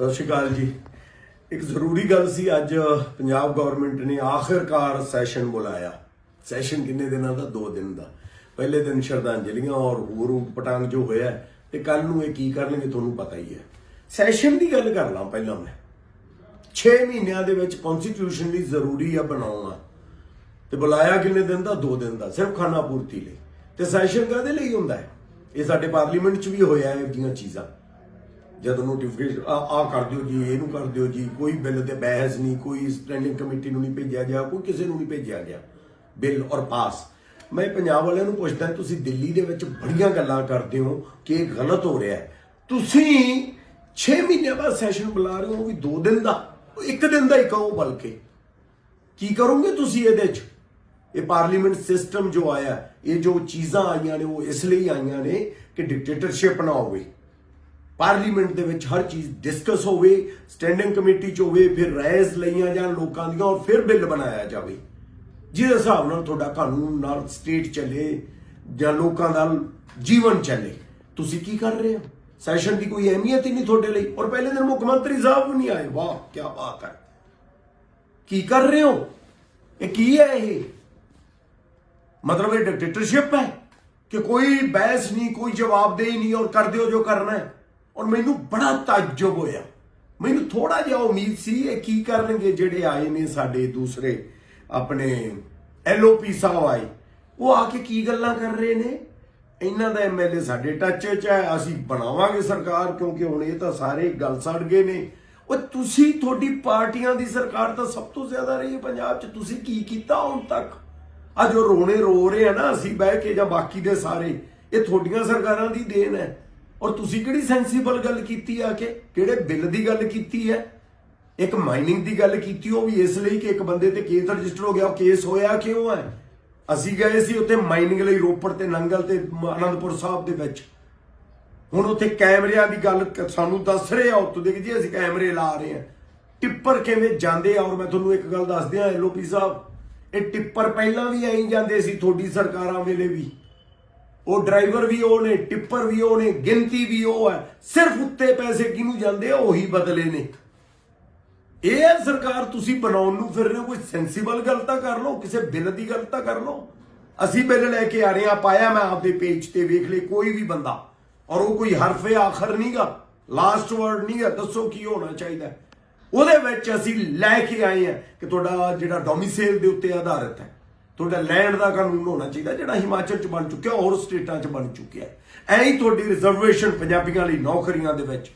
ਸਤਿ ਸ਼੍ਰੀ ਅਕਾਲ ਜੀ। ਇੱਕ ਜ਼ਰੂਰੀ ਗੱਲ ਸੀ ਅੱਜ ਪੰਜਾਬ ਗਵਰਨਮੈਂਟ ਨੇ ਆਖਿਰਕਾਰ ਸੈਸ਼ਨ ਬੁਲਾਇਆ। ਸੈਸ਼ਨ ਕਿੰਨੇ ਦਿਨਾਂ ਦਾ? 2 ਦਿਨ ਦਾ। ਪਹਿਲੇ ਦਿਨ ਸ਼ਰਧਾਂਜਲੀਆਂ ਔਰ ਹੋਰ ਪਟਾਂਗ ਜੋ ਹੋਇਆ ਹੈ, ਤੇ ਕੱਲ ਨੂੰ ਇਹ ਕੀ ਕਰਨਗੇ ਤੁਹਾਨੂੰ ਪਤਾ ਹੀ ਹੈ। ਸੈਸ਼ਨ ਦੀ ਗੱਲ ਕਰ ਲਾਂ ਪਹਿਲਾਂ ਮੈਂ। 6 ਮਹੀਨਿਆਂ ਦੇ ਵਿੱਚ ਕਨਸਟੀਟਿਊਸ਼ਨਲੀ ਜ਼ਰੂਰੀ ਆ ਬਣਾਉਣਾ। ਤੇ ਬੁਲਾਇਆ ਕਿੰਨੇ ਦਿਨ ਦਾ? 2 ਦਿਨ ਦਾ। ਸਿਰਫ ਖਾਨਾ ਪੂਰਤੀ ਲਈ। ਤੇ ਸੈਸ਼ਨ ਕਾਹਦੇ ਲਈ ਹੁੰਦਾ ਹੈ? ਇਹ ਸਾਡੇ ਪਾਰਲੀਮੈਂਟ 'ਚ ਵੀ ਹੋਇਆ ਹੈ ਇਹ ਜੀਆਂ ਚੀਜ਼ਾਂ। ਜਦੋਂ ਨੋਟੀਫਿਕੇਸ਼ਨ ਆ ਆ ਕਰ ਦਿਓ ਜੀ, ਇਹਨੂੰ ਕਰ ਦਿਓ ਜੀ, ਕੋਈ ਬਿੱਲ ਤੇ ਬਹਿਸ ਨਹੀਂ, ਕੋਈ ਸਟੈਂਡਿੰਗ ਕਮੇਟੀ ਨੂੰ ਨਹੀਂ ਭੇਜਿਆ ਗਿਆ, ਕੋਈ ਕਿਸੇ ਨੂੰ ਨਹੀਂ ਭੇਜਿਆ ਗਿਆ, ਬਿੱਲ ਔਰ ਪਾਸ ਮੈਂ ਪੰਜਾਬ ਵਾਲਿਆਂ ਨੂੰ ਪੁੱਛਦਾ, ਤੁਸੀਂ ਦਿੱਲੀ ਦੇ ਵਿੱਚ ਬੜੀਆਂ ਗੱਲਾਂ ਕਰਦੇ ਹੋ ਕਿ ਇਹ ਗਲਤ ਹੋ ਰਿਹਾ ਹੈ। ਤੁਸੀਂ 6 ਮਹੀਨਿਆਂ ਬਾਅਦ ਸੈਸ਼ਨ ਬੁਲਾ ਰਹੇ ਹੋ, ਉਹ ਵੀ 2 ਦਿਨ ਦਾ, ਇੱਕ ਦਿਨ ਦਾ ਹੀ ਕਹੋ ਬਲਕਿ। ਕੀ ਕਰੋਗੇ ਤੁਸੀਂ ਇਹਦੇ 'ਚ? ਇਹ ਪਾਰਲੀਮੈਂਟ ਸਿਸਟਮ ਜੋ ਆਇਆ, ਇਹ ਜੋ ਚੀਜ਼ਾਂ ਆਈਆਂ ਨੇ, ਉਹ ਇਸ ਲਈ ਆਈਆਂ ਨੇ ਕਿ ਡਿਕਟੇਟਰਸ਼ਿਪ ਨਾ ਹੋਵੇ। ਪਾਰਲੀਮੈਂਟ ਦੇ ਵਿੱਚ ਹਰ ਚੀਜ਼ ਡਿਸਕਸ ਹੋਵੇ ਸਟੈਂਡਿੰਗ ਕਮੇਟੀ 'ਚ ਹੋਵੇ, ਫਿਰ ਰਾਇਜ਼ ਲਈਆਂ ਜਾਣ ਲੋਕਾਂ ਦੀਆਂ ਔਰ ਫਿਰ ਬਿੱਲ ਬਣਾਇਆ ਜਾਵੇ। ਜਿਹਦੇ ਹਿਸਾਬ ਨਾਲ ਤੁਹਾਡਾ ਕਾਨੂੰਨ ਨਾਲ ਸਟੇਟ ਚੱਲੇ ਜਾਂ ਲੋਕਾਂ ਦਾ ਜੀਵਨ ਚੱਲੇ। ਤੁਸੀਂ ਕੀ ਕਰ ਰਹੇ ਹੋ? ਸੈਸ਼ਨ ਦੀ ਕੋਈ ਅਹਿਮੀਅਤ ਹੀ ਨਹੀਂ ਤੁਹਾਡੇ ਲਈ। ਔਰ ਪਹਿਲੇ ਦਿਨ ਮੁੱਖ ਮੰਤਰੀ ਸਾਹਿਬ ਵੀ ਨਹੀਂ ਆਏ। ਵਾਹ ਕੀ ਬਾਤ ਹੈ। ਕੀ ਕਰ ਰਹੇ ਹੋ? ਇਹ ਕੀ ਹੈ ਇਹ? ਮਤਲਬ ਇਹ ਡਿਕਟੇਟਰਸ਼ਿਪ ਹੈ ਕਿ ਕੋਈ ਬਹਿਸ ਨਹੀਂ, ਕੋਈ ਜਵਾਬਦੇਹੀ ਨਹੀਂ ਔਰ ਕਰ ਦਿਓ ਜੋ ਕਰਨਾ ਹੈ। ਔਰ ਮੈਨੂੰ ਬੜਾ ਤਾਜਬ ਹੋਇਆ। ਮੈਨੂੰ ਥੋੜਾ ਜਿਹਾ ਉਮੀਦ ਸੀ ਇਹ ਕੀ ਕਰਨਗੇ ਜਿਹੜੇ ਆਏ ਨੇ ਸਾਡੇ ਦੂਸਰੇ ਆਪਣੇ ਐਲਓਪੀ ਸਾਹਿਬ ਆਏ। ਉਹ ਆ ਕੇ ਕੀ ਗੱਲਾਂ ਕਰ ਰਹੇ ਨੇ? ਇਹਨਾਂ ਦਾ ਐਮਐਲਏ ਸਾਡੇ ਟੱਚ 'ਚ ਹੈ, ਅਸੀਂ ਬਣਾਵਾਂਗੇ ਸਰਕਾਰ ਕਿਉਂਕਿ ਹੁਣ ਇਹ ਤਾਂ ਸਾਰੇ ਗੱਲ ਸੜ ਗਏ ਨੇ। ਉਹ ਤੁਸੀਂ ਤੁਹਾਡੀ ਪਾਰਟੀਆਂ ਦੀ ਸਰਕਾਰ ਤਾਂ ਸਭ ਤੋਂ ਜ਼ਿਆਦਾ ਰਹੀ ਹੈ ਪੰਜਾਬ 'ਚ। ਤੁਸੀਂ ਕੀ ਕੀਤਾ ਹੁਣ ਤੱਕ? ਆ ਜੋ ਰੋਣੇ ਰੋ ਰਹੇ ਆ ਨਾ, ਅਸੀਂ ਬਹਿ ਕੇ ਜਾਂ ਬਾਕੀ ਦੇ ਸਾਰੇ, ਇਹ ਤੁਹਾਡੀਆਂ ਸਰਕਾਰਾਂ ਦੀ ਦੇਣ ਹੈ। ਔਰ ਤੁਸੀਂ ਕਿਹੜੀ ਸੈਂਸੀਬਲ ਗੱਲ ਕੀਤੀ ਆ ਕਿ ਕਿਹੜੇ ਬਿੱਲ ਦੀ ਗੱਲ ਕੀਤੀ ਹੈ? ਇੱਕ ਮਾਈਨਿੰਗ ਦੀ ਗੱਲ ਕੀਤੀ, ਉਹ ਵੀ ਇਸ ਲਈ ਕਿ ਇੱਕ ਬੰਦੇ ਤੇ ਕੇਸ ਰਜਿਸਟਰ ਹੋ ਗਿਆ, ਉਹ ਕੇਸ ਹੋਇਆ ਕਿਉਂ ਹੈ? ਅਸੀਂ ਗਏ ਸੀ ਉੱਥੇ ਮਾਈਨਿੰਗ ਲਈ ਰੋਪੜ ਤੇ ਨੰਗਲ ਤੇ ਅਨੰਦਪੁਰ ਸਾਹਿਬ ਦੇ ਵਿੱਚ। ਹੁਣ ਉੱਥੇ ਕੈਮਰਿਆਂ ਦੀ ਗੱਲ ਸਾਨੂੰ ਦੱਸ ਰਹੇ ਆ ਉੱਤੋਂ ਦੇ ਜੀ ਅਸੀਂ ਕੈਮਰੇ ਲਾ ਰਹੇ ਆ ਟਿੱਪਰ ਕਿਵੇਂ ਜਾਂਦੇ ਆ? ਔਰ ਮੈਂ ਤੁਹਾਨੂੰ ਇੱਕ ਗੱਲ ਦੱਸ ਦਿਆਂ ਐਲਓਪੀ ਸਾਹਿਬ, ਇਹ ਟਿੱਪਰ ਪਹਿਲਾਂ ਵੀ ਆਈ ਜਾਂਦੇ ਸੀ, ਤੁਹਾਡੀ ਸਰਕਾਰਾਂ ਵੇਲੇ ਵੀ। ਉਹ ਡਰਾਈਵਰ ਵੀ ਉਹ ਨੇ, ਟਿੱਪਰ ਵੀ ਉਹ ਨੇ, ਗਿਣਤੀ ਵੀ ਉਹ ਹੈ, ਸਿਰਫ ਉੱਤੇ ਪੈਸੇ ਕਿਹਨੂੰ ਜਾਂਦੇ ਆ, ਉਹੀ ਬਦਲੇ ਨੇ। ਇਹ ਹੈ ਸਰਕਾਰ, ਤੁਸੀਂ ਬਣਾਉਣ ਨੂੰ ਫਿਰ ਰਹੇ ਹੋ, ਕੋਈ ਸੈਂਸੀਬਲ ਗੱਲ ਤਾਂ ਕਰ ਲਓ, ਕਿਸੇ ਬਿੱਲ ਦੀ ਗੱਲ ਤਾਂ ਕਰ ਲਓ। ਅਸੀਂ ਬਿੱਲ ਲੈ ਕੇ ਆ ਰਹੇ ਆ ਪਾਇਆ ਮੈਂ ਆਪਦੇ ਪੇਜ ਤੇ, ਵੇਖ ਲਈ ਕੋਈ ਵੀ ਬੰਦਾ। ਔਰ ਉਹ ਕੋਈ ਹਰਫੇ ਆਖਰ ਨਹੀਂਗਾ ਲਾਸਟ ਵਰਡ ਨਹੀਂਗਾ ਦੱਸੋ ਕੀ ਹੋਣਾ ਚਾਹੀਦਾ ਉਹਦੇ ਵਿੱਚ ਅਸੀਂ ਲੈ ਕੇ ਆਏ ਆ ਕਿ ਤੁਹਾਡਾ ਜਿਹੜਾ ਡੋਮਿਸਾਈਲ ਦੇ ਉੱਤੇ ਆਧਾਰਿਤ ਹੈ। ਤੁਹਾਡਾ ਲੈਂਡ ਦਾ ਕਾਨੂੰਨ ਹੋਣਾ ਚਾਹੀਦਾ ਜਿਹੜਾ ਹਿਮਾਚਲ ਚ ਬਣ ਚੁੱਕਿਆ ਹੋਰ ਸਟੇਟਾਂ ਚ ਬਣ ਚੁੱਕਿਆ ਐਂ ਹੀ ਤੁਹਾਡੀ ਰਿਜ਼ਰਵੇਸ਼ਨ ਪੰਜਾਬੀਆਂ ਲਈ ਨੌਕਰੀਆਂ ਦੇ ਵਿੱਚ।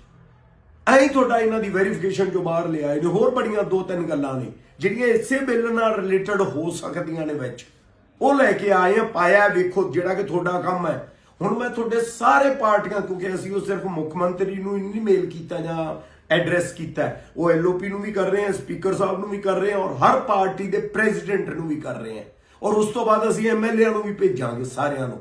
ਐਂ ਹੀ ਤੁਹਾਡਾ ਇਹਨਾਂ ਦੀ ਵੈਰੀਫਿਕੇਸ਼ਨ ਜੋ ਬਾਹਰ ਲਿਆਏ ਨੇ ਹੋਰ ਬੜੀਆਂ ਦੋ ਤਿੰਨ ਗੱਲਾਂ ਨੇ ਜਿਹੜੀਆਂ ਇਸੇ ਬਿੱਲ ਨਾਲ ਰਿਲੇਟਡ ਹੋ ਸਕਦੀਆਂ ਨੇ ਵਿੱਚ। ਉਹ ਲੈ ਕੇ ਆਏ ਆ ਪਾਇਆ ਵੇਖੋ ਜਿਹੜਾ ਕਿ ਤੁਹਾਡਾ ਕੰਮ ਹੈ। ਹੁਣ ਮੈਂ ਤੁਹਾਡੇ ਸਾਰੇ ਪਾਰਟੀਆਂ ਕਿਉਂਕਿ ਅਸੀਂ ਉਹ ਸਿਰਫ ਮੁੱਖ ਮੰਤਰੀ ਨੂੰ ਹੀ ਨਹੀਂ ਮੇਲ ਕੀਤਾ ਜਾਂ ਐਡਰੈਸ ਕੀਤਾ ਹੈ, ਉਹ ਐਲਓਪੀ ਨੂੰ ਵੀ ਕਰ ਰਹੇ ਹਾਂ ਸਪੀਕਰ ਸਾਹਿਬ ਨੂੰ ਵੀ ਕਰ ਰਹੇ ਹਾਂ ਔਰ ਹਰ ਪਾਰਟੀ ਦੇ ਪ੍ਰੈਜ਼ੀਡੈਂਟ ਨੂੰ ਵੀ ਕਰ ਰਹੇ ਹਾਂ ਔਰ ਉਸ ਤੋਂ ਬਾਅਦ ਅਸੀਂ ਐਮਐਲਏ ਨੂੰ ਵੀ ਭੇਜਾਂਗੇ ਸਾਰਿਆਂ ਨੂੰ।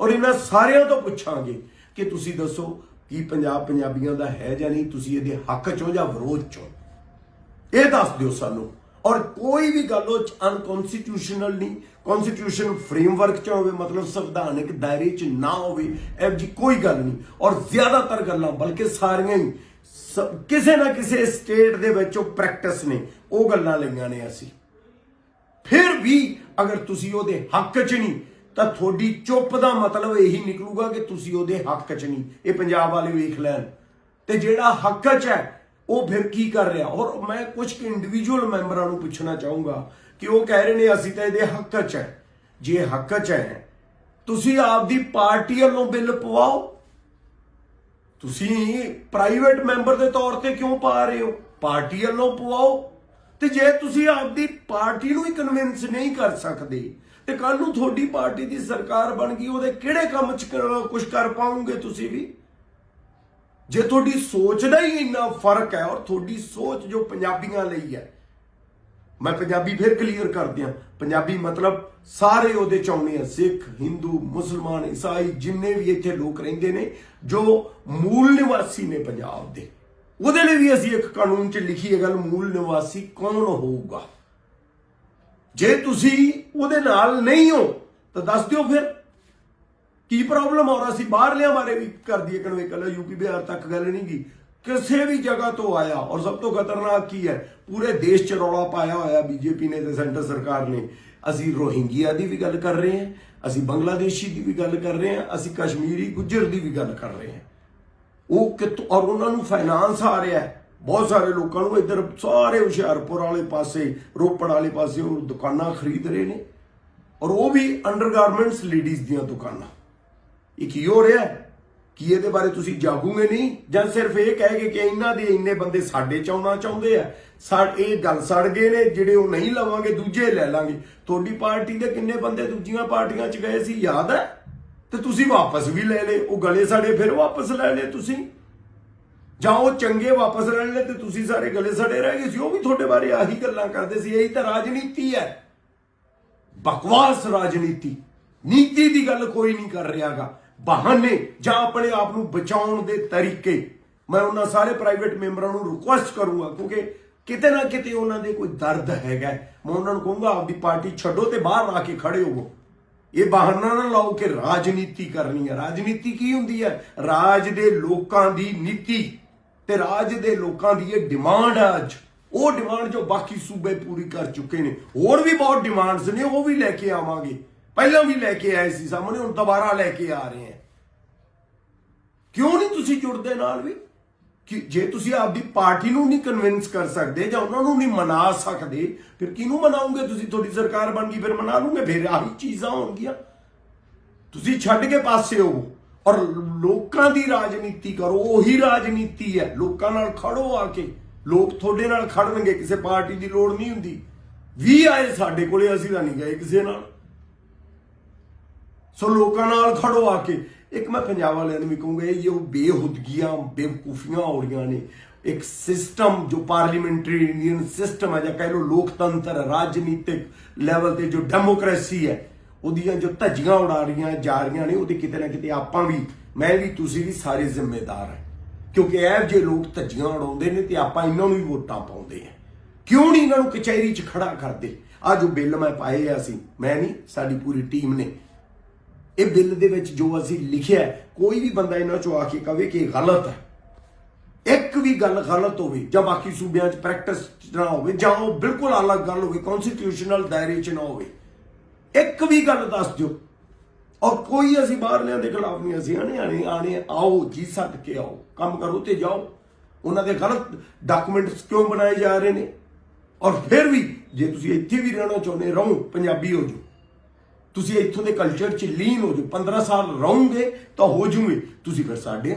ਔਰ ਇਹਨਾਂ ਸਾਰਿਆਂ ਤੋਂ ਪੁੱਛਾਂਗੇ ਕਿ ਤੁਸੀਂ ਦੱਸੋ ਕੀ ਪੰਜਾਬ ਪੰਜਾਬੀਆਂ ਦਾ ਹੈ ਜਾਂ ਨਹੀਂ, ਤੁਸੀਂ ਇਹਦੇ ਹੱਕ ਚੋਂ ਜਾਂ ਵਿਰੋਧ ਚੋਂ। ਇਹ ਦੱਸ ਦਿਓ ਸਾਨੂੰ। ਔਰ ਕੋਈ ਵੀ ਗੱਲ ਉਹ ਅਨਕਨਸਟੀਟਿਊਸ਼ਨਲ ਨਹੀਂ ਕਨਸਟੀਟਿਊਸ਼ਨ ਫਰੇਮਵਰਕ ਚ ਹੋਵੇ, ਮਤਲਬ ਸੰਵਿਧਾਨਿਕ ਦਾਇਰੇ ਚ ਨਾ ਹੋਵੇ, ਇਹ ਜੀ ਕੋਈ ਗੱਲ ਨਹੀਂ। ਔਰ ਜ਼ਿਆਦਾਤਰ ਗੱਲਾਂ, ਬਲਕਿ ਸਾਰੀਆਂ ਹੀ, ਸ- ਕਿਸੇ ਨਾ ਕਿਸੇ ਸਟੇਟ ਦੇ ਵਿੱਚ ਉਹ ਪ੍ਰੈਕਟਿਸ ਨੇ। ਉਹ ਗੱਲਾਂ ਲਈਆਂ ਨੇ ਅਸੀਂ। ਫਿਰ ਵੀ ਅਗਰ ਤੁਸੀਂ ਉਹਦੇ ਹੱਕ 'ਚ ਨਹੀਂ, ਤਾਂ ਤੁਹਾਡੀ ਚੁੱਪ ਦਾ ਮਤਲਬ ਇਹੀ ਨਿਕਲੂਗਾ ਕਿ ਤੁਸੀਂ ਉਹਦੇ ਹੱਕ 'ਚ ਨਹੀਂ। ਇਹ ਪੰਜਾਬ ਵਾਲੇ ਵੇਖ ਲੈਣ। ਤੇ ਜਿਹੜਾ ਹੱਕ 'ਚ ਹੈ, ਉਹ ਫਿਰ ਕੀ ਕਰ ਰਿਹਾ? ਔਰ ਮੈਂ ਕੁਝ ਇੰਡੀਵਿਜੂਅਲ ਮੈਂਬਰਾਂ ਨੂੰ ਪੁੱਛਣਾ ਚਾਹੂੰਗਾ ਕਿ ਉਹ ਕਹਿ ਰਹੇ ਨੇ, ਅਸੀਂ ਤਾਂ ਇਹਦੇ ਹੱਕ 'ਚ ਹੈ। ਜੇ ਹੱਕ 'ਚ ਹੈ, ਤੁਸੀਂ ਆਪਦੀ ਪਾਰਟੀ ਵੱਲੋਂ ਬਿੱਲ ਪਵਾਓ? ਤੁਸੀਂ ਪ੍ਰਾਈਵੇਟ ਮੈਂਬਰ ਦੇ ਤੌਰ ਤੇ ਕਿਉਂ ਪਾ ਰਹੇ ਹੋ? ਪਾਰਟੀ ਵੱਲੋਂ ਪਵਾਓ? ਤੇ ਜੇ ਤੁਸੀਂ ਆਪਦੀ ਪਾਰਟੀ ਨੂੰ ਹੀ ਕਨਵਿੰਸ ਨਹੀਂ ਕਰ ਸਕਦੇ, ਤੇ ਕੱਲ ਨੂੰ ਤੁਹਾਡੀ ਪਾਰਟੀ ਦੀ ਸਰਕਾਰ ਬਣ ਗਈ, ਉਹਦੇ ਕਿਹੜੇ ਕੰਮ 'ਚ ਕੁਝ ਕਰ ਪਾਉਂਗੇ ਤੁਸੀਂ ਵੀ? ਜੇ ਤੁਹਾਡੀ ਸੋਚ ਦਾ ਹੀ ਇੰਨਾ ਫ਼ਰਕ ਹੈ, ਔਰ ਤੁਹਾਡੀ ਸੋਚ ਜੋ ਪੰਜਾਬੀਆਂ ਲਈ ਹੈ, ਮੈਂ ਪੰਜਾਬੀ ਫਿਰ ਕਲੀਅਰ ਕਰ ਦਿਆਂ ਪੰਜਾਬੀ ਮਤਲਬ ਸਾਰੇ ਉਹਦੇ ਚ ਆਉਂਦੇ ਆ, ਸਿੱਖ, ਹਿੰਦੂ, ਮੁਸਲਮਾਨ, ਈਸਾਈ, ਜਿੰਨੇ ਵੀ ਇੱਥੇ ਲੋਕ ਰਹਿੰਦੇ ਨੇ, ਜੋ ਮੂਲ ਨਿਵਾਸੀ ਨੇ ਪੰਜਾਬ ਦੇ। ਉਹਦੇ ਲਈ ਵੀ ਅਸੀਂ ਇੱਕ ਕਾਨੂੰਨ 'ਚ ਲਿਖੀ ਹੈ ਗੱਲ, ਮੂਲ ਨਿਵਾਸੀ ਕੌਣ ਹੋਊਗਾ? ਜੇ ਤੁਸੀਂ ਉਹਦੇ ਨਾਲ ਨਹੀਂ ਹੋ, ਤਾਂ ਦੱਸ ਦਿਓ ਫਿਰ। ਕੀ ਪ੍ਰੋਬਲਮ ਹੋ ਰਹੀ ਸੀ ਬਾਹਰਲਿਆਂ ਬਾਰੇ ਵੀ ਕਰਦੀ ਦਈਏ ਕਨਵੇ ਕੱਲ ਯੂਪੀ ਬਿਹਾਰ ਤੱਕ ਗੱਲ ਨਹੀਂ ਗਈ। ਕਿਸੇ ਵੀ ਜਗ੍ਹਾ ਤੋਂ ਆਇਆ, ਔਰ ਸਭ ਤੋਂ ਖਤਰਨਾਕ ਕੀ ਹੈ, ਪੂਰੇ ਦੇਸ਼ 'ਚ ਰੌਲਾ ਪਾਇਆ ਹੋਇਆ ਬੀਜੇਪੀ ਨੇ ਤੇ ਸੈਂਟਰ ਸਰਕਾਰ ਨੇ। ਅਸੀਂ ਰੋਹਿੰਗੀਆ ਦੀ ਵੀ ਗੱਲ ਕਰ ਰਹੇ ਹਾਂ, ਅਸੀਂ ਬੰਗਲਾਦੇਸ਼ੀ ਦੀ ਵੀ ਗੱਲ ਕਰ ਰਹੇ ਹਾਂ, ਅਸੀਂ ਕਸ਼ਮੀਰੀ ਗੁੱਜਰ ਦੀ ਵੀ ਗੱਲ ਕਰ ਰਹੇ ਹਾਂ। ਉਹ ਕਿ ਔਰ ਉਹਨਾਂ ਨੂੰ ਫਾਈਨਾਂਸ ਆ ਰਿਹਾ ਹੈ। ਬਹੁਤ ਸਾਰੇ ਲੋਕਾਂ ਨੂੰ ਇੱਧਰ ਸਾਰੇ ਹੁਸ਼ਿਆਰਪੁਰ ਵਾਲੇ ਪਾਸੇ, ਰੋਪੜ ਵਾਲੇ ਪਾਸੇ ਉਹ ਦੁਕਾਨਾਂ ਖਰੀਦ ਰਹੇ ਨੇ। ਔਰ ਉਹ ਵੀ ਅੰਡਰਗਾਰਮੈਂਟਸ ਲੇਡੀਜ਼ ਦੀਆਂ ਦੁਕਾਨਾਂ। ਇਹ ਕੀ ਹੋ ਰਿਹਾ ਕੀ ਇਹਦੇ ਬਾਰੇ ਤੁਸੀਂ ਜਾਗੂਗੇ ਨਹੀਂ? ਜਾਂ ਸਿਰਫ ਇਹ ਕਹੇਗੇ ਕਿ ਇਹਨਾਂ ਦੇ ਇੰਨੇ ਬੰਦੇ ਸਾਡੇ ਚ ਆਉਣਾ ਚਾਹੁੰਦੇ ਆ? ਸਾ ਇਹ ਗੱਲ ਸੜ ਗਏ ਨੇ, ਜਿਹੜੇ ਉਹ ਨਹੀਂ ਲਵਾਂਗੇ, ਦੂਜੇ ਲੈ ਲਾਂਗੇ। ਤੁਹਾਡੀ ਪਾਰਟੀ ਦੇ ਕਿੰਨੇ ਬੰਦੇ ਦੂਜੀਆਂ ਪਾਰਟੀਆਂ ਚ ਗਏ ਸੀ, ਯਾਦ ਹੈ? ਤੇ ਤੁਸੀਂ ਵਾਪਸ ਵੀ ਲੈ ਲਏ, ਉਹ ਗਲੇ ਸੜੇ ਫਿਰ ਵਾਪਸ ਲੈ ਲਏ ਤੁਸੀਂ? ਜਾਂ ਉਹ ਚੰਗੇ ਵਾਪਸ ਲੈ ਲਏ ਤੇ ਤੁਸੀਂ ਸਾਰੇ ਗਲੇ ਸੜੇ ਰਹਿ ਗਏ ਸੀ? ਉਹ ਵੀ ਤੁਹਾਡੇ ਬਾਰੇ ਆਹੀ ਗੱਲਾਂ ਕਰਦੇ ਸੀ, ਇਹੀ ਤਾਂ ਰਾਜਨੀਤੀ ਹੈ। ਬਕਵਾਸ ਰਾਜਨੀਤੀ। ਨੀਤੀ ਦੀ ਗੱਲ ਕੋਈ ਨਹੀਂ ਕਰ ਰਿਹਾਗਾ। ਬਹਾਨੇ ਜਾਂ ਆਪਣੇ ਆਪ ਨੂੰ ਬਚਾਉਣ ਦੇ ਤਰੀਕੇ। ਮੈਂ ਉਹਨਾਂ ਸਾਰੇ ਪ੍ਰਾਈਵੇਟ ਮੈਂਬਰਾਂ ਨੂੰ ਰਿਕੁਐਸਟ ਕਰੂੰਗਾ, ਕਿਉਂਕਿ ਕਿਤੇ ਨਾ ਕਿਤੇ ਉਹਨਾਂ ਦੇ ਕੋਈ ਦਰਦ ਹੈਗਾ। ਮੈਂ ਉਹਨਾਂ ਨੂੰ ਕਹੂੰਗਾ, ਆਪਦੀ ਪਾਰਟੀ ਛੱਡੋ ਤੇ ਬਾਹਰ ਆ ਕੇ ਖੜੇ ਹੋਵੋ। ਇਹ ਬਹਾਨਾ ਨਾ ਲਾਓ ਕਿ ਰਾਜਨੀਤੀ ਕਰਨੀ ਹੈ। ਰਾਜਨੀਤੀ ਕੀ ਹੁੰਦੀ ਹੈ? ਰਾਜ ਦੇ ਲੋਕਾਂ ਦੀ ਨੀਤੀ ਤੇ ਰਾਜ ਦੇ ਲੋਕਾਂ ਦੀ ਇਹ ਡਿਮਾਂਡ ਹੈ ਅੱਜ। ਉਹ ਡਿਮਾਂਡ ਜੋ ਬਾਕੀ ਸੂਬੇ ਪੂਰੀ ਕਰ ਚੁੱਕੇ ਨੇ। ਹੋਰ ਵੀ ਬਹੁਤ ਡਿਮਾਂਡਸ ਨੇ, ਉਹ ਵੀ ਲੈ ਕੇ ਆਵਾਂਗੇ। ਪਹਿਲਾਂ ਵੀ ਲੈ ਕੇ ਆਏ ਸੀ ਸਾਹਮਣੇ, ਹੁਣ ਦੁਬਾਰਾ ਲੈ ਕੇ ਆ ਰਹੇ ਹਾਂ। ਕਿਉਂ ਨਹੀਂ ਤੁਸੀਂ ਜੁੜਦੇ ਨਾਲ ਵੀ? ਕਿ ਜੇ ਤੁਸੀਂ ਆਪਦੀ ਪਾਰਟੀ ਨੂੰ ਨਹੀਂ ਕਨਵਿੰਸ ਕਰ ਸਕਦੇ ਜਾਂ ਉਹਨਾਂ ਨੂੰ ਨਹੀਂ ਮਨਾ ਸਕਦੇ, ਫਿਰ ਕਿਹਨੂੰ ਮਨਾਉਂਗੇ ਤੁਸੀਂ? ਤੁਹਾਡੀ ਸਰਕਾਰ ਬਣ ਗਈ, ਫਿਰ ਮਨਾ ਲੂਗੇ, ਫਿਰ ਆਹੀ ਚੀਜ਼ਾਂ ਹੋਣਗੀਆਂ। ਤੁਸੀਂ ਛੱਡ ਕੇ ਪਾਸੇ ਹੋ ਔਰ ਲੋਕਾਂ ਦੀ ਰਾਜਨੀਤੀ ਕਰੋ, ਉਹੀ ਰਾਜਨੀਤੀ ਹੈ। ਲੋਕਾਂ ਨਾਲ ਖੜੋ ਆ ਕੇ। ਲੋਕ ਤੁਹਾਡੇ ਨਾਲ ਖੜਨਗੇ, ਕਿਸੇ ਪਾਰਟੀ ਦੀ ਲੋੜ ਨਹੀਂ ਹੁੰਦੀ। ਵੀ ਆਏ ਸਾਡੇ ਕੋਲੇ, ਅਸੀਂ ਤਾਂ ਨਹੀਂ ਗਏ ਕਿਸੇ ਨਾਲ। ਸੋ ਲੋਕਾਂ ਨਾਲ ਖੜੋ ਆ ਕੇ। ਇੱਕ ਮੈਂ ਪੰਜਾਬ ਵਾਲਿਆਂ ਨੂੰ ਵੀ ਕਹੂੰਗਾ, ਇਹ ਜੋ ਬੇਹੁਦਗੀਆਂ, ਬੇਵਕੂਫੀਆਂ ਹੋ ਰਹੀਆਂ ਨੇ, ਇੱਕ ਸਿਸਟਮ ਜੋ ਪਾਰਲੀਮੈਂਟਰੀ ਇੰਡੀਅਨ ਸਿਸਟਮ ਹੈ ਜਾਂ ਕਹਿ ਲਓ ਲੋਕਤੰਤਰ ਰਾਜਨੀਤਿਕ ਲੈਵਲ ਤੇ ਜੋ ਡੈਮੋਕ੍ਰੇਸੀ ਹੈ, ਉਹਦੀਆਂ ਜੋ ਧੱਜੀਆਂ ਉਡਾ ਰਹੀਆਂ, ਜਾ ਰਹੀਆਂ ਨੇ, ਉਹਦੇ ਕਿਤੇ ਨਾ ਕਿਤੇ ਆਪਾਂ ਵੀ, ਮੈਂ ਵੀ, ਤੁਸੀਂ ਵੀ ਸਾਰੇ ਜ਼ਿੰਮੇਦਾਰ ਹੈ। ਕਿਉਂਕਿ ਇਹ ਜੇ ਲੋਕ ਧੱਜੀਆਂ ਉਡਾਉਂਦੇ ਨੇ ਤੇ ਆਪਾਂ ਇਹਨਾਂ ਨੂੰ ਵੀ ਵੋਟਾਂ ਪਾਉਂਦੇ ਆ ਕਿਉਂ ਨਹੀਂ ਇਹਨਾਂ ਨੂੰ ਕਚਹਿਰੀ 'ਚ ਖੜਾ ਕਰਦੇ? ਆ ਜੋ ਬਿੱਲ ਮੈਂ ਪਾਏ ਆ ਅਸੀਂ, ਮੈਂ ਨਹੀਂ, ਸਾਡੀ ਪੂਰੀ ਟੀਮ ਨੇ ਇਹ ਬਿੱਲ ਦੇ ਵਿੱਚ ਜੋ ਅਸੀਂ ਲਿਖਿਆ ਕੋਈ ਵੀ ਬੰਦਾ ਇਹਨਾਂ ਚੋਂ ਆ ਕੇ ਕਵੇ ਕਿ ਇਹ ਗਲਤ ਹੈ। ਇੱਕ ਵੀ ਗੱਲ ਗਲਤ ਹੋਵੇ, ਜਾਂ ਬਾਕੀ ਸੂਬਿਆਂ 'ਚ ਪ੍ਰੈਕਟਿਸ ਨਾ ਹੋਵੇ, ਜਾਂ ਉਹ ਬਿਲਕੁਲ ਅਲੱਗ ਗੱਲ ਹੋਵੇ ਕਨਸਟੀਟਿਊਸ਼ਨਲ ਦਾਇਰੇ 'ਚ ਨਾ ਹੋਵੇ, ਇੱਕ ਵੀ ਗੱਲ ਦੱਸ ਦਿਓ। ਔਰ ਕੋਈ ਅਸੀਂ ਬਾਹਰਲਿਆਂ ਦੇ ਖਿਲਾਫ ਨਹੀਂ, ਅਸੀਂ ਆਣੇ ਆਣੇ ਆਣੇ ਆਓ, ਜੀ ਸੱਦ ਕੇ ਆਓ, ਕੰਮ ਕਰੋ ਤੇ ਜਾਓ। ਉਹਨਾਂ ਦੇ ਗਲਤ ਡਾਕੂਮੈਂਟਸ ਕਿਉਂ ਬਣਾਏ ਜਾ ਰਹੇ ਨੇ? ਔਰ ਫਿਰ ਵੀ ਜੇ ਤੁਸੀਂ ਇੱਥੇ ਵੀ ਰਹਿਣਾ ਚਾਹੁੰਦੇ, ਰਹੋ, ਪੰਜਾਬੀ ਹੋ ਜਾਓ। ਤੁਸੀਂ ਇੱਥੋਂ ਦੇ ਕਲਚਰ 'ਚ ਲੀਨ ਹੋ ਜਾਓ 15 ਸਾਲ ਰਹੋਗੇ ਤਾਂ ਹੋ ਜੂਗੇ ਤੁਸੀਂ ਫਿਰ ਸਾਡੇ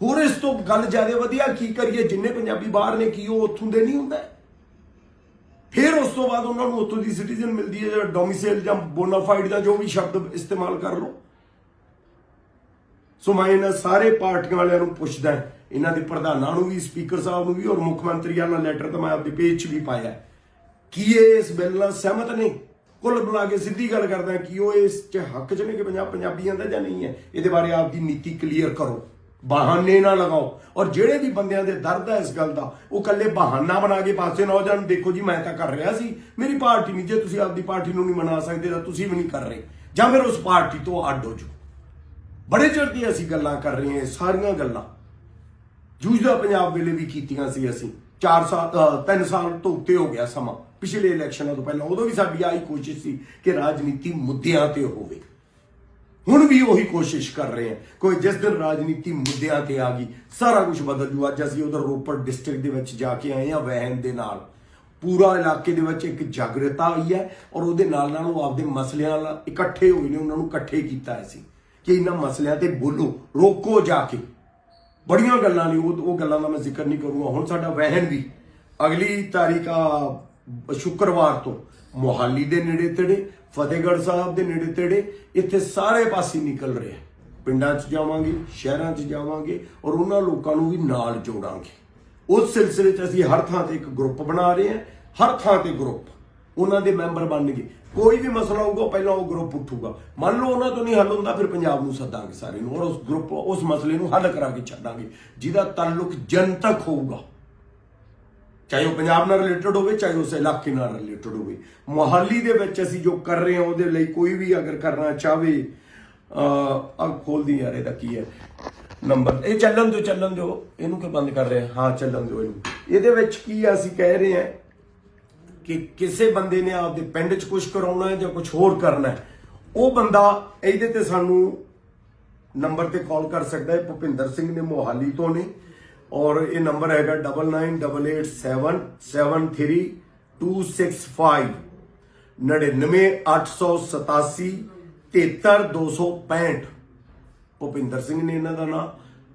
ਹੋਰ ਇਸ ਤੋਂ ਗੱਲ ਜ਼ਿਆਦਾ ਵਧੀਆ ਕੀ ਕਰੀਏ? ਜਿੰਨੇ ਪੰਜਾਬੀ ਬਾਹਰ ਨੇ, ਕੀ ਉਹ ਉੱਥੋਂ ਦੇ ਨਹੀਂ ਹੁੰਦਾ? ਫਿਰ ਉਸ ਤੋਂ ਬਾਅਦ ਉਹਨਾਂ ਨੂੰ ਉੱਥੋਂ ਦੀ ਸਿਟੀਜ਼ਨ ਮਿਲਦੀ ਹੈ, ਜਿਹੜਾ ਡੋਮਿਸਾਈਲ ਜਾਂ ਬੋਨਾਫਾਈਡ ਦਾ ਜੋ ਵੀ ਸ਼ਬਦ ਇਸਤੇਮਾਲ ਕਰ ਲਓ। ਸੋ ਮੈਂ ਇਹਨਾਂ ਸਾਰੇ ਪਾਰਟੀਆਂ ਵਾਲਿਆਂ ਨੂੰ ਪੁੱਛਦਾ ਇਹਨਾਂ ਦੇ ਪ੍ਰਧਾਨਾਂ ਨੂੰ ਵੀ ਸਪੀਕਰ ਸਾਹਿਬ ਨੂੰ ਵੀ, ਔਰ ਮੁੱਖ ਮੰਤਰੀ ਵਾਲਾ ਲੈਟਰ ਤਾਂ ਮੈਂ ਆਪਦੇ ਪੇਜ 'ਚ ਵੀ ਪਾਇਆ ਕੀ ਇਹ ਇਸ ਬਿੱਲ ਨਾਲ ਸਹਿਮਤ ਨਹੀਂ ਕੁੱਲ ਬੁਲਾ ਕੇ ਸਿੱਧੀ ਗੱਲ ਕਰਦਾ ਕਿ ਉਹ ਇਸ 'ਚ ਹੱਕ 'ਚ ਨੇ ਕਿ ਪੰਜਾਬ ਪੰਜਾਬੀਆਂ ਦਾ ਜਾਂ ਨਹੀਂ ਹੈ? ਇਹਦੇ ਬਾਰੇ ਆਪਦੀ ਨੀਤੀ ਕਲੀਅਰ ਕਰੋ। ਬਹਾਨੇ ਨਾ ਲਗਾਓ। ਔਰ ਜਿਹੜੇ ਵੀ ਬੰਦਿਆਂ ਦੇ ਦਰਦ ਹੈ ਇਸ ਗੱਲ ਦਾ, ਉਹ ਕੱਲੇ ਬਹਾਨਾ ਬਣਾ ਕੇ ਪਾਸੇ ਨਾ ਜਾਣ। ਦੇਖੋ ਜੀ, ਮੈਂ ਤਾਂ ਕਰ ਰਿਹਾ ਸੀ। ਮੇਰੀ ਪਾਰਟੀ ਨਹੀਂ ਜੇ ਤੁਸੀਂ ਆਪਦੀ ਪਾਰਟੀ ਨੂੰ ਨਹੀਂ ਮਨਾ ਸਕਦੇ ਤਾਂ ਤੁਸੀਂ ਵੀ ਨਹੀਂ ਕਰ ਰਹੇ। ਜਾਂ ਫਿਰ ਉਸ ਪਾਰਟੀ ਤੋਂ ਅੱਡ ਹੋ ਜਾਓ। ਬੜੇ ਚਿਰ ਦੀ ਅਸੀਂ ਗੱਲਾਂ ਕਰ ਰਹੇ ਹਾਂ, ਸਾਰੀਆਂ ਗੱਲਾਂ। ਜੂਝਦਾ ਪੰਜਾਬ ਵੇਲੇ ਵੀ ਕੀਤੀਆਂ ਸੀ ਅਸੀਂ। 4 ਸਾਲ 3 ਸਾਲ ਤੋਂ ਉੱਤੇ ਹੋ ਗਿਆ ਸਮਾਂ। ਪਿਛਲੇ ਇਲੈਕਸ਼ਨਾਂ ਤੋਂ ਪਹਿਲਾਂ ਉਦੋਂ ਵੀ ਸਾਡੀ ਆਹੀ ਕੋਸ਼ਿਸ਼ ਸੀ ਕਿ ਰਾਜਨੀਤੀ ਮੁੱਦਿਆਂ ਤੇ ਹੋਵੇ। ਹੁਣ ਵੀ ਉਹੀ ਕੋਸ਼ਿਸ਼ ਕਰ ਰਹੇ ਹਾਂ ਕੋਈ ਜਿਸ ਦਿਨ ਰਾਜਨੀਤੀ ਮੁੱਦਿਆਂ ਤੇ ਆ ਗਈ, ਸਾਰਾ ਕੁਝ ਬਦਲ ਜੂ। ਅੱਜ ਅਸੀਂ ਉਧਰ ਰੋਪੜ ਡਿਸਟ੍ਰਿਕਟ ਦੇ ਵਿੱਚ ਜਾ ਕੇ ਆਏ ਹਾਂ ਵੈਨ ਦੇ ਨਾਲ। ਪੂਰਾ ਇਲਾਕੇ ਦੇ ਵਿੱਚ ਇੱਕ ਜਾਗਰਤਾ ਆਈ ਹੈ ਔਰ ਉਹਦੇ ਨਾਲ ਨਾਲ ਉਹ ਆਪਦੇ ਮਸਲਿਆਂ ਨਾਲ ਇਕੱਠੇ ਹੋਏ ਨੇ, ਉਹਨਾਂ ਨੂੰ ਇਕੱਠੇ ਕੀਤਾ ਹੈ ਸੀ ਕਿ ਇਹਨਾਂ ਮਸਲਿਆਂ ਤੇ ਬੋਲੋ, ਰੋਕੋ ਜਾ ਕੇ। ਬੜੀਆਂ ਗੱਲਾਂ ਨੇ, ਉਹ ਉਹ ਗੱਲਾਂ ਦਾ ਮੈਂ ਜ਼ਿਕਰ ਨਹੀਂ ਕਰੂੰਗਾ। ਹੁਣ ਸਾਡਾ ਵਹਿਨ ਵੀ ਅਗਲੀ ਤਾਰੀਖ ਆ ਸ਼ੁੱਕਰਵਾਰ ਤੋਂ ਮੋਹਾਲੀ ਦੇ ਨੇੜੇ ਤੇੜੇ, ਫਤਿਹਗੜ੍ਹ ਸਾਹਿਬ ਦੇ ਨੇੜੇ ਤੇੜੇ, ਇੱਥੇ ਸਾਰੇ ਪਾਸੇ ਨਿਕਲ ਰਿਹਾ ਪਿੰਡਾਂ 'ਚ ਜਾਵਾਂਗੇ, ਸ਼ਹਿਰਾਂ 'ਚ ਜਾਵਾਂਗੇ ਔਰ ਉਹਨਾਂ ਲੋਕਾਂ ਨੂੰ ਵੀ ਨਾਲ ਜੋੜਾਂਗੇ। ਉਸ ਸਿਲਸਿਲੇ 'ਚ ਅਸੀਂ ਹਰ ਥਾਂ ਤੇ ਇੱਕ ਗਰੁੱਪ ਬਣਾ ਰਹੇ ਹਾਂ ਹਰ ਥਾਂ ਤੇ ਗਰੁੱਪ। ਉਹਨਾਂ ਦੇ ਮੈਂਬਰ ਬਣਨਗੇ ਕੋਈ ਵੀ ਮਸਲਾ ਹੋਊਗਾ, ਪਹਿਲਾਂ ਉਹ ਗਰੁੱਪ ਉੱਠੂਗਾ। ਮੰਨ ਲਓ ਉਹਨਾਂ ਤੋਂ ਨਹੀਂ ਹੱਲ ਹੁੰਦਾ, ਫਿਰ ਪੰਜਾਬ ਨੂੰ ਸੱਦਾਂਗੇ ਸਾਰੇ ਨੂੰ ਔਰ ਉਸ ਗਰੁੱਪ, ਉਸ ਮਸਲੇ ਨੂੰ ਹੱਲ ਕਰਾ ਕੇ ਛੱਡਾਂਗੇ। ਜਿਹਦਾ ਤਾਲੁਕ ਜਨਤਕ ਹੋਊਗਾ। ਚਾਹੇ ਉਹ ਪੰਜਾਬ ਨਾਲ ਰਿਲੇਟਡ ਹੋਵੇ ਚਾਹੇ ਉਸ ਇਲਾਕੇ ਨਾਲ ਰਿਲੇਟਡ ਹੋਵੇ। ਮੋਹਾਲੀ ਦੇ ਵਿੱਚ ਅਸੀਂ ਜੋ ਕਰ ਰਹੇ ਹਾਂ ਉਹਦੇ ਲਈ ਕੋਈ ਵੀ ਅਗਰ ਕਰਨਾ ਚਾਹਵੇ ਅ ਖੋਲਦੀ ਯਾਰ ਇਹਦਾ ਕੀ ਹੈ? ਨੰਬਰ। ਇਹ ਚੱਲਣ ਦਿਓ ਚੱਲਣ ਦਿਓ। ਇਹਨੂੰ ਕਿ ਬੰਦ ਕਰ ਰਿਹਾ ਹਾਂ ਚੱਲਣ ਦਿਓ ਇਹਨੂੰ। ਇਹਦੇ ਵਿੱਚ ਕੀ ਆ, ਅਸੀਂ ਕਹਿ ਰਹੇ ਹਾਂ ਕਿ ਕਿਸੇ ਬੰਦੇ ਨੇ ਆਪਦੇ ਪਿੰਡ 'ਚ ਕੁਝ ਕਰਾਉਣਾ ਹੈ ਜਾਂ ਕੁਝ ਹੋਰ ਕਰਨਾ ਹੈ। ਉਹ ਬੰਦਾ ਇਹਦੇ ਤੇ ਸਾਨੂੰ ਨੰਬਰ ਤੇ ਕਾਲ ਕਰ ਸਕਦਾ ਹੈ। ਭੁਪਿੰਦਰ ਸਿੰਘ ਨੇ ਮੋਹਾਲੀ ਤੋਂ ਨੇ। ਔਰ ਇਹ ਨੰਬਰ ਹੈਗਾ 9988773265 99887 73265 ਭੁਪਿੰਦਰ ਸਿੰਘ ਨੇ ਇਹਨਾਂ ਦਾ ਨਾਮ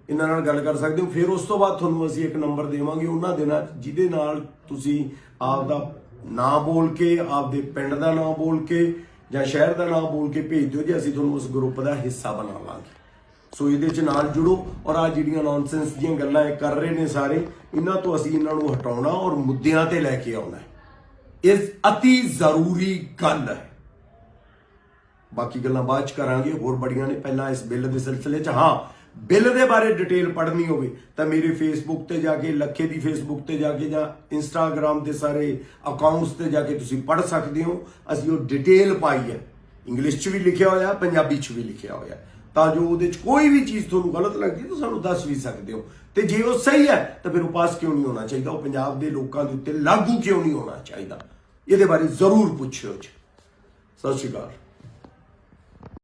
ਇਹਨਾਂ ਨਾਲ ਗੱਲ ਕਰ ਸਕਦੇ ਹੋ। ਫਿਰ ਉਸ ਤੋਂ ਬਾਅਦ ਤੁਹਾਨੂੰ ਅਸੀਂ ਇੱਕ ਨੰਬਰ ਦੇਵਾਂਗੇ ਉਹਨਾਂ ਦੇ ਨਾਲ, ਜਿਹਦੇ ਨਾਲ ਤੁਸੀਂ ਆਪ ਦਾ ਨਾਮ ਬੋਲ ਕੇ, ਆਪਦੇ ਪਿੰਡ ਦਾ ਨਾਮ ਬੋਲ ਕੇ ਜਾਂ ਸ਼ਹਿਰ ਦਾ ਨਾਮ ਬੋਲ ਕੇ ਭੇਜ ਦਿਓ ਜੀ। ਅਸੀਂ ਤੁਹਾਨੂੰ ਉਸ ਗਰੁੱਪ ਦਾ ਹਿੱਸਾ ਬਣਾ ਬਣਾਵਾਂਗੇ। ਸੋ ਇਹਦੇ ਚ ਨਾਲ ਜੁੜੋ ਔਰ ਆ ਜਿਹੜੀਆਂ ਨੌਨਸੈਂਸ ਦੀਆਂ ਗੱਲਾਂ ਇਹ ਕਰ ਰਹੇ ਨੇ ਸਾਰੇ, ਇਹਨਾਂ ਤੋਂ ਅਸੀਂ ਇਹਨਾਂ ਨੂੰ ਹਟਾਉਣਾ ਔਰ ਮੁੱਦਿਆਂ ਤੇ ਲੈ ਕੇ ਆਉਣਾ ਇਸ ਇਹ ਜ਼ਰੂਰੀ ਗੱਲ ਹੈ। ਬਾਕੀ ਗੱਲਾਂ ਬਾਅਦ ਚ ਕਰਾਂਗੇ, ਹੋਰ ਬੜੀਆਂ ਨੇ ਪਹਿਲਾਂ ਇਸ ਬਿੱਲ ਦੇ ਸਿਲਸਿਲੇ 'ਚ। ਹਾਂ, ਬਿੱਲ ਦੇ ਬਾਰੇ ਡਿਟੇਲ ਪੜ੍ਹਨੀ ਹੋਵੇ ਤਾਂ ਮੇਰੇ ਫੇਸਬੁੱਕ ਤੇ ਜਾ ਕੇ, ਲੱਖੇ ਦੀ ਫੇਸਬੁੱਕ ਤੇ ਜਾ ਕੇ ਜਾਂ ਇੰਸਟਾਗ੍ਰam 'ਤੇ ਸਾਰੇ ਅਕਾਊਂਟਸ ਤੇ ਜਾ ਕੇ ਤੁਸੀਂ ਪੜ੍ਹ ਸਕਦੇ ਹੋ। ਅਸੀਂ ਉਹ ਡਿਟੇਲ ਪਾਈ ਹੈ। ਇੰਗਲਿਸ਼ 'ਚ ਵੀ ਲਿਖਿਆ ਹੋਇਆ, ਪੰਜਾਬੀ 'ਚ ਵੀ ਲਿਖਿਆ ਹੋਇਆ। ਤਾਂ ਜੋ ਉਹਦੇ 'ਚ ਕੋਈ ਵੀ ਚੀਜ਼ ਤੁਹਾਨੂੰ ਗਲਤ ਲੱਗਦੀ ਤਾਂ ਸਾਨੂੰ ਦੱਸ ਵੀ ਸਕਦੇ ਹੋ। ਤੇ ਜੇ ਉਹ ਸਹੀ ਹੈ, ਤਾਂ ਫਿਰ ਉਹ ਪਾਸ ਕਿਉਂ ਨਹੀਂ ਹੋਣਾ ਚਾਹੀਦਾ? ਉਹ ਪੰਜਾਬ ਦੇ ਲੋਕਾਂ ਦੇ ਉੱਤੇ ਲਾਗੂ ਕਿਉਂ ਨਹੀਂ ਹੋਣਾ ਚਾਹੀਦਾ? ਇਹਦੇ ਬਾਰੇ ਜ਼ਰੂਰ ਪੁੱਛਿਓ ਜੀ। ਸਤਿ ਸ਼੍ਰੀ ਅਕਾਲ।